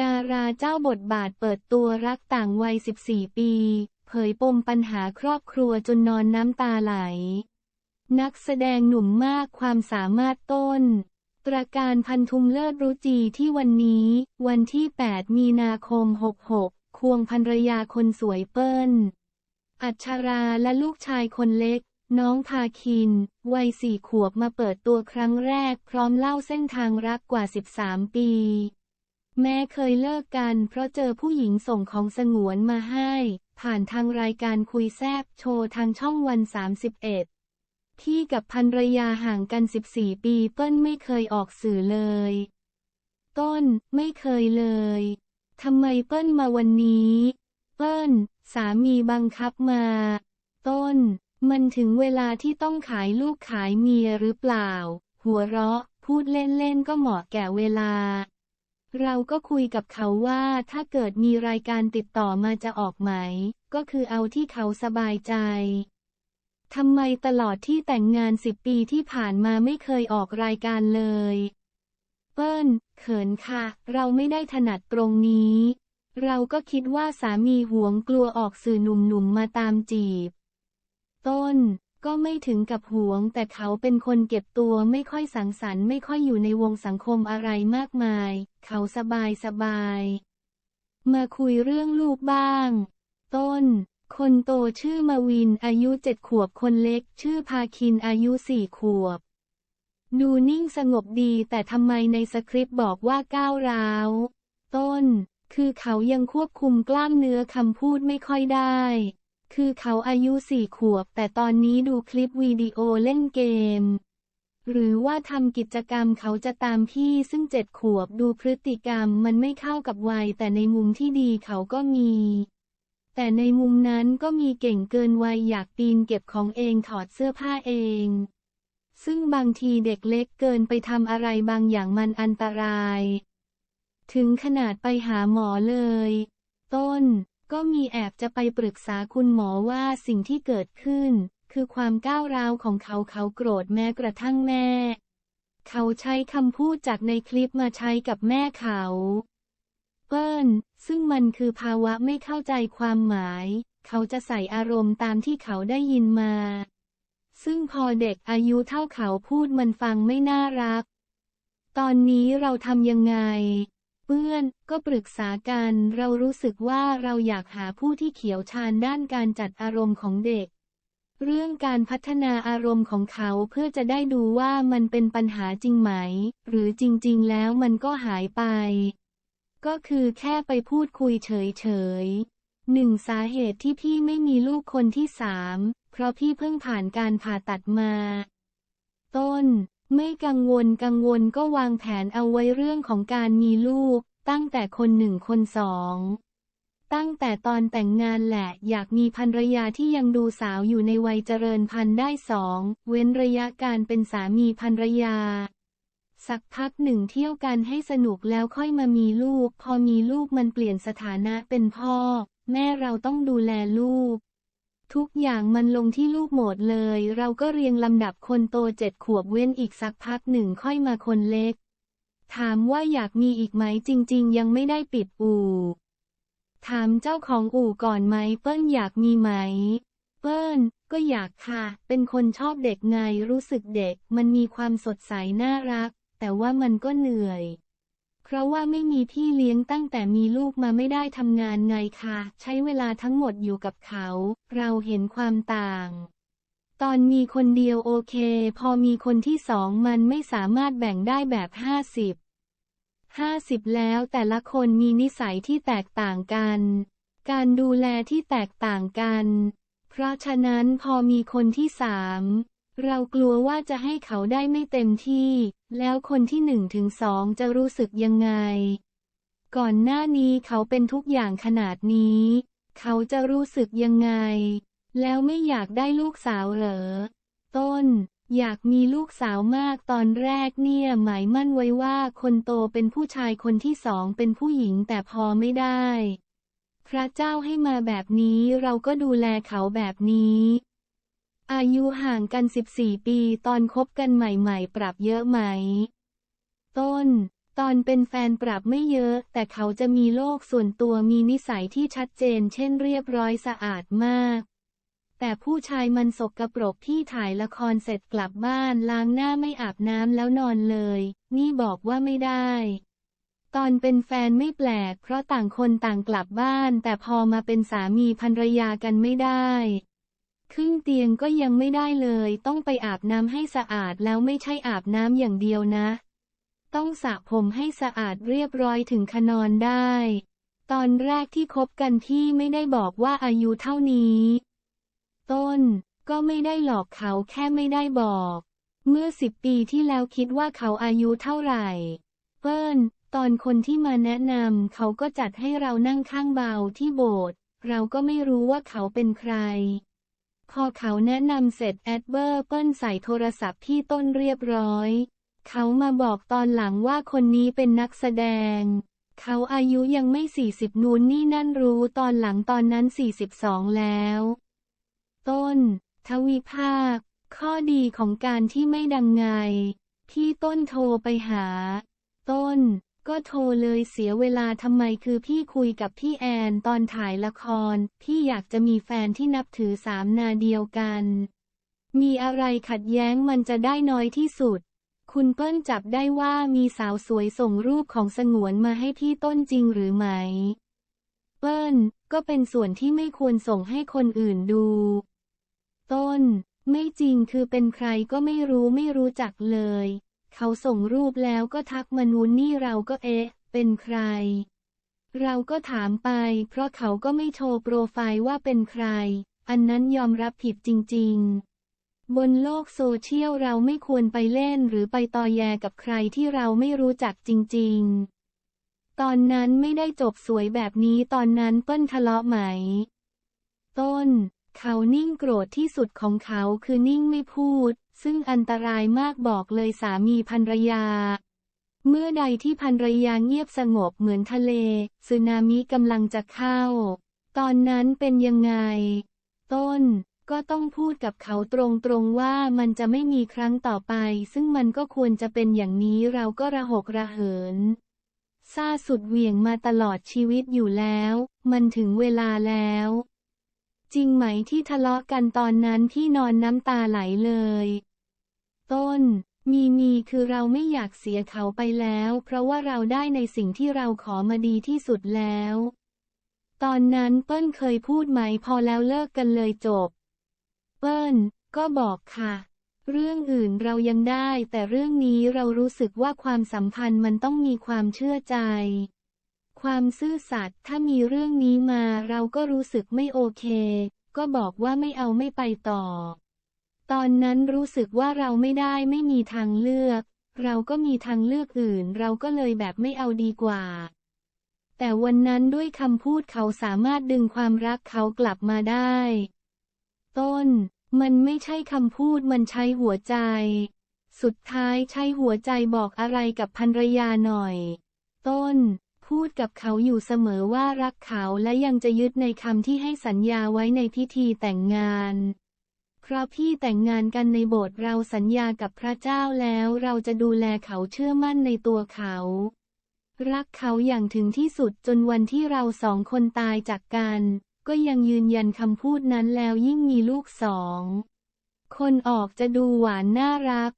ดาราเจ้าบทบาทเปิดตัวรักต่างวัย 14 ปี เผยปมปัญหาครอบครัวจนนอนน้ำตาไหล นักแสดงหนุ่มมากความสามารถต้น ตราการพันธุมเลิศรุจีที่วันนี้ วันที่ 8 มีนาคม 66 ควงภรรยาคนสวยเปิ้ล อัชราและลูกชายคนเล็ก น้องพาคิน วัยสี่ขวบมาเปิดตัวครั้งแรกพร้อมเล่าเส้นทางรักกว่า 13 ปี แม้เคยเลิกกันเพราะเจอผู้หญิงส่งของสงวนมาให้ ผ่านทางรายการคุยแซบโชว์ทางช่องวัน 31 ที่กับภรรยาห่างกัน 14 ปีเปิ้ลไม่เคยออกสื่อเลย ต้นไม่เคยเลยทำไมเปิ้ลมาวันนี้ เปิ้ล สามีบังคับมา ต้น มันถึงเวลาที่ต้องขายลูกขายเมียหรือเปล่า หัวเราะ พูดเล่นๆก็เหมาะแก่เวลา เราก็คุยกับเขาว่าถ้าเกิดมีรายการติดต่อมาจะออกไหม ก็คือเอาที่เขาสบายใจทำไมตลอดที่แต่งงานสิบปีที่ผ่านมาไม่เคยออกรายการเลย เปิ้ล เขินค่ะ เราไม่ได้ถนัดตรงนี้ เราก็คิดว่าสามีหวงกลัวออกสื่อหนุ่มๆมาตามจีบ ต้น ก็ไม่ถึงกับหวง แต่เขาเป็นคนเก็บตัวไม่ค่อยสังสรรค์ไม่ค่อยอยู่ในวงสังคมอะไรมากมาย เขาสบายสบาย มาคุยเรื่องลูกบ้าง ต้น คนโตชื่อมาวินอายุเจ็ดขวบคนเล็ก ชื่อพาคินอายุสี่ขวบ ดูนิ่งสงบดีแต่ทำไมในสคริปต์บอกว่าก้าวร้าว ต้น คือเขายังควบคุมกล้ามเนื้อคำพูดไม่ค่อยได้ คือเขาอายุสี่ขวบ แต่ตอนนี้ดูคลิปวิดีโอเล่นเกม หรือว่าทำกิจกรรมเขาจะตามพี่ซึ่งเจ็ดขวบดูพฤติกรรมมันไม่เข้ากับวัย แต่ในมุมที่ดีเขาก็มี แต่ในมุมนั้นก็มีเก่งเกินวัยอยากปีนเก็บของเองถอดเสื้อผ้าเอง ซึ่งบางทีเด็กเล็กเกินไปทำอะไรบางอย่างมันอันตราย ถึงขนาดไปหาหมอเลย ต้น ก็มีแอบจะไปปรึกษาคุณหมอว่าสิ่งที่เกิดขึ้น คือความก้าวร้าวของเขาเขาโกรธแม้กระทั่งแม่ เขาใช้คำพูดจากในคลิปมาใช้กับแม่เขาเปิ้ลซึ่งมันคือภาวะไม่เข้าใจความหมาย เขาจะใส่อารมณ์ตามที่เขาได้ยินมา ซึ่งพอเด็กอายุเท่าเขาพูดมันฟังไม่น่ารัก ตอนนี้เราทำยังไง เพื่อน ก็ปรึกษากัน เรารู้สึกว่าเราอยากหาผู้ที่เขียวชาญด้านการจัดอารมณ์ของเด็ก เรื่องการพัฒนาอารมณ์ของเขาเพื่อจะได้ดูว่ามันเป็นปัญหาจริงไหม หรือจริง ๆ แล้วมันก็หายไป ก็คือแค่ไปพูดคุยเฉย ๆ หนึ่งสาเหตุที่พี่ไม่มีลูกคนที่สาม เพราะพี่เพิ่งผ่านการผ่าตัดมา ต้น ไม่กังวลกังวลก็วางแผนเอาไว้เรื่องของการมีลูก ตั้งแต่คนหนึ่งคนสองตั้งแต่ตอนแต่งงานแหละอยากมีภรรยาที่ยังดูสาวอยู่ในวัยเจริญพันธุ์ได้สองเว้นระยะการเป็นสามีภรรยา สักพักหนึ่งเที่ยวกันให้สนุกแล้วค่อยมามีลูก พอมีลูกมันเปลี่ยนสถานะเป็นพ่อ แม่เราต้องดูแลลูก ทุกอย่างมันลงที่ลูกหมดเลย เราก็เรียงลำดับคนโตเจ็ดขวบเว้นอีกสักพักหนึ่งค่อยมาคนเล็ก ถามว่าอยากมีอีกไหมจริง ๆ ยังไม่ได้ปิดอู่ ถามเจ้าของอู่ก่อนไหมเปิ้ลอยากมีไหม เปิ้ลก็อยากค่ะ เป็นคนชอบเด็กไงรู้สึกเด็ก มันมีความสดใสน่ารัก แต่ว่ามันก็เหนื่อย เพราะว่าไม่มีพี่เลี้ยงตั้งแต่มีลูกมาไม่ได้ทำงานไงค่ะใช้เวลาทั้งหมดอยู่กับเขา เราเห็นความต่าง ตอนมีคนเดียวโอเค พอมีคนที่สองมันไม่สามารถแบ่งได้แบบห้าสิบห้าสิบแล้วแต่ละคนมีนิสัยที่แตกต่างกัน การดูแลที่แตกต่างกัน เพราะฉะนั้นพอมีคนที่สามเรากลัวว่าจะให้เขาได้ไม่เต็มที่ แล้วคนที่หนึ่งถึงสองจะรู้สึกยังไง ก่อนหน้านี้เขาเป็นทุกอย่างขนาดนี้ เขาจะรู้สึกยังไง แล้วไม่อยากได้ลูกสาวเหรอ ต้น อยากมีลูกสาวมากตอนแรกเนี่ยหมายมั่นไว้ว่าคนโตเป็นผู้ชายคนที่สองเป็นผู้หญิงแต่พอไม่ได้ พระเจ้าให้มาแบบนี้เราก็ดูแลเขาแบบนี้ อายุห่างกัน 14 ปีตอนคบกันใหม่ๆ ปรับเยอะไหม ต้น ตอนเป็นแฟนปรับไม่เยอะ แต่เขาจะมีโลกส่วนตัวมีนิสัยที่ชัดเจน เช่นเรียบร้อยสะอาดมาก แต่ผู้ชายมันสกปรกที่ถ่ายละครเสร็จกลับบ้านล้างหน้าไม่อาบน้ำแล้วนอนเลย นี่บอกว่าไม่ได้ ตอนเป็นแฟนไม่แปลก เพราะต่างคนต่างกลับบ้าน แต่พอมาเป็นสามีภรรยากันไม่ได้ ขึ้นเตียงก็ยังไม่ได้เลย ต้องไปอาบน้ำให้สะอาดแล้วไม่ใช่อาบน้ำอย่างเดียวนะ ต้องสระผมให้สะอาดเรียบร้อยถึงขนอนได้ ตอนแรกที่คบกันพี่ไม่ได้บอกว่าอายุเท่านี้ ต้น ก็ไม่ได้หลอกเขาแค่ไม่ได้บอก เมื่อสิบปีที่แล้วคิดว่าเขาอายุเท่าไหร่ เปิ้ลตอนคนที่มาแนะนำเขาก็จัดให้เรานั่งข้างเบาที่โบสถ์เราก็ไม่รู้ว่าเขาเป็นใคร พอเขาแนะนำเสร็จแอดเบอร์เปิ้ลใส่โทรศัพท์ที่ต้นเรียบร้อย เขามาบอกตอนหลังว่าคนนี้เป็นนักแสดง เขาอายุยังไม่ 40 นูนนี่นั่นรู้ตอนหลังตอนนั้น 42 แล้ว ต้น ทวีภาค ข้อดีของการที่ไม่ดังไง ที่ต้นโทรไปหา ต้น ก็โทรเลยเสียเวลาทำไมคือพี่คุยกับพี่แอนตอนถ่ายละคร พี่อยากจะมีแฟนที่นับถือสามนาเดียวกัน มีอะไรขัดแย้งมันจะได้น้อยที่สุด คุณเปิ้ลจับได้ว่ามีสาวสวยส่งรูปของสงวนมาให้พี่ต้นจริงหรือไหม เปิ้ลก็เป็นส่วนที่ไม่ควรส่งให้คนอื่นดู ต้น ไม่จริงคือเป็นใครก็ไม่รู้ไม่รู้จักเลย เขาส่งรูปแล้วก็ทักมานูนนี่เราก็เอ๊ะ เป็นใคร เราก็ถามไป เพราะเขาก็ไม่โชว์โปรไฟล์ว่าเป็นใคร อันนั้นยอมรับผิดจริง ๆ บนโลกโซเชียลเราไม่ควรไปเล่นหรือไปตอแยกับใครที่เราไม่รู้จักจริง ๆ ตอนนั้นไม่ได้จบสวยแบบนี้ตอนนั้นเปิ้ลทะเลาะไหม ต้น เขานิ่งโกรธที่สุดของเขาคือนิ่งไม่พูด ซึ่งอันตรายมากบอกเลยสามีภรรยา เมื่อใดที่ภรรยาเงียบสงบเหมือนทะเลสึนามิกำลังจะเข้า ตอนนั้นเป็นยังไง ต้นก็ต้องพูดกับเขาตรงๆว่ามันจะไม่มีครั้งต่อไป ซึ่งมันก็ควรจะเป็นอย่างนี้เราก็ระหกระเหินซาสุดเหวี่ยงมาตลอดชีวิตอยู่แล้ว มันถึงเวลาแล้ว จริงไหมที่ทะเลาะกันตอนนั้นพี่นอนน้ำตาไหลเลย ต้น มีมีคือเราไม่อยากเสียเขาไปแล้ว เพราะว่าเราได้ในสิ่งที่เราขอมาดีที่สุดแล้ว ตอนนั้นเปิ้ลเคยพูดไหมพอแล้วเลิกกันเลยจบ เปิ้ล ก็บอกค่ะ เรื่องอื่นเรายังได้ แต่เรื่องนี้เรารู้สึกว่าความสัมพันธ์มันต้องมีความเชื่อใจ ความซื่อสัตย์ถ้ามีเรื่องนี้มาเราก็รู้สึกไม่โอเค ก็บอกว่าไม่เอาไม่ไปต่อ ตอนนั้นรู้สึกว่าเราไม่ได้ไม่มีทางเลือก เราก็มีทางเลือกอื่น เราก็เลยแบบไม่เอาดีกว่า แต่วันนั้นด้วยคำพูดเขาสามารถดึงความรักเขากลับมาได้ ต้น มันไม่ใช่คำพูดมันใช้หัวใจ สุดท้ายใช้หัวใจบอกอะไรกับภรรยาหน่อย ต้น พูดกับเขาอยู่เสมอว่ารักเขาและยังจะยึดในคำที่ให้สัญญาไว้ในพิธีแต่งงาน ราะพี่แต่งงานกันในโบสถ์เราสัญญากับพระเจ้าแล้วเราจะดูแลเขาเชื่อมั่นในตัวเขา รักเขาอย่างถึงที่สุดจนวันที่เราสองคนตายจากกัน ก็ยังยืนยันคำพูดนั้นแล้วยิ่งมีลูกสอง คนออกจะดูหวานน่ารัก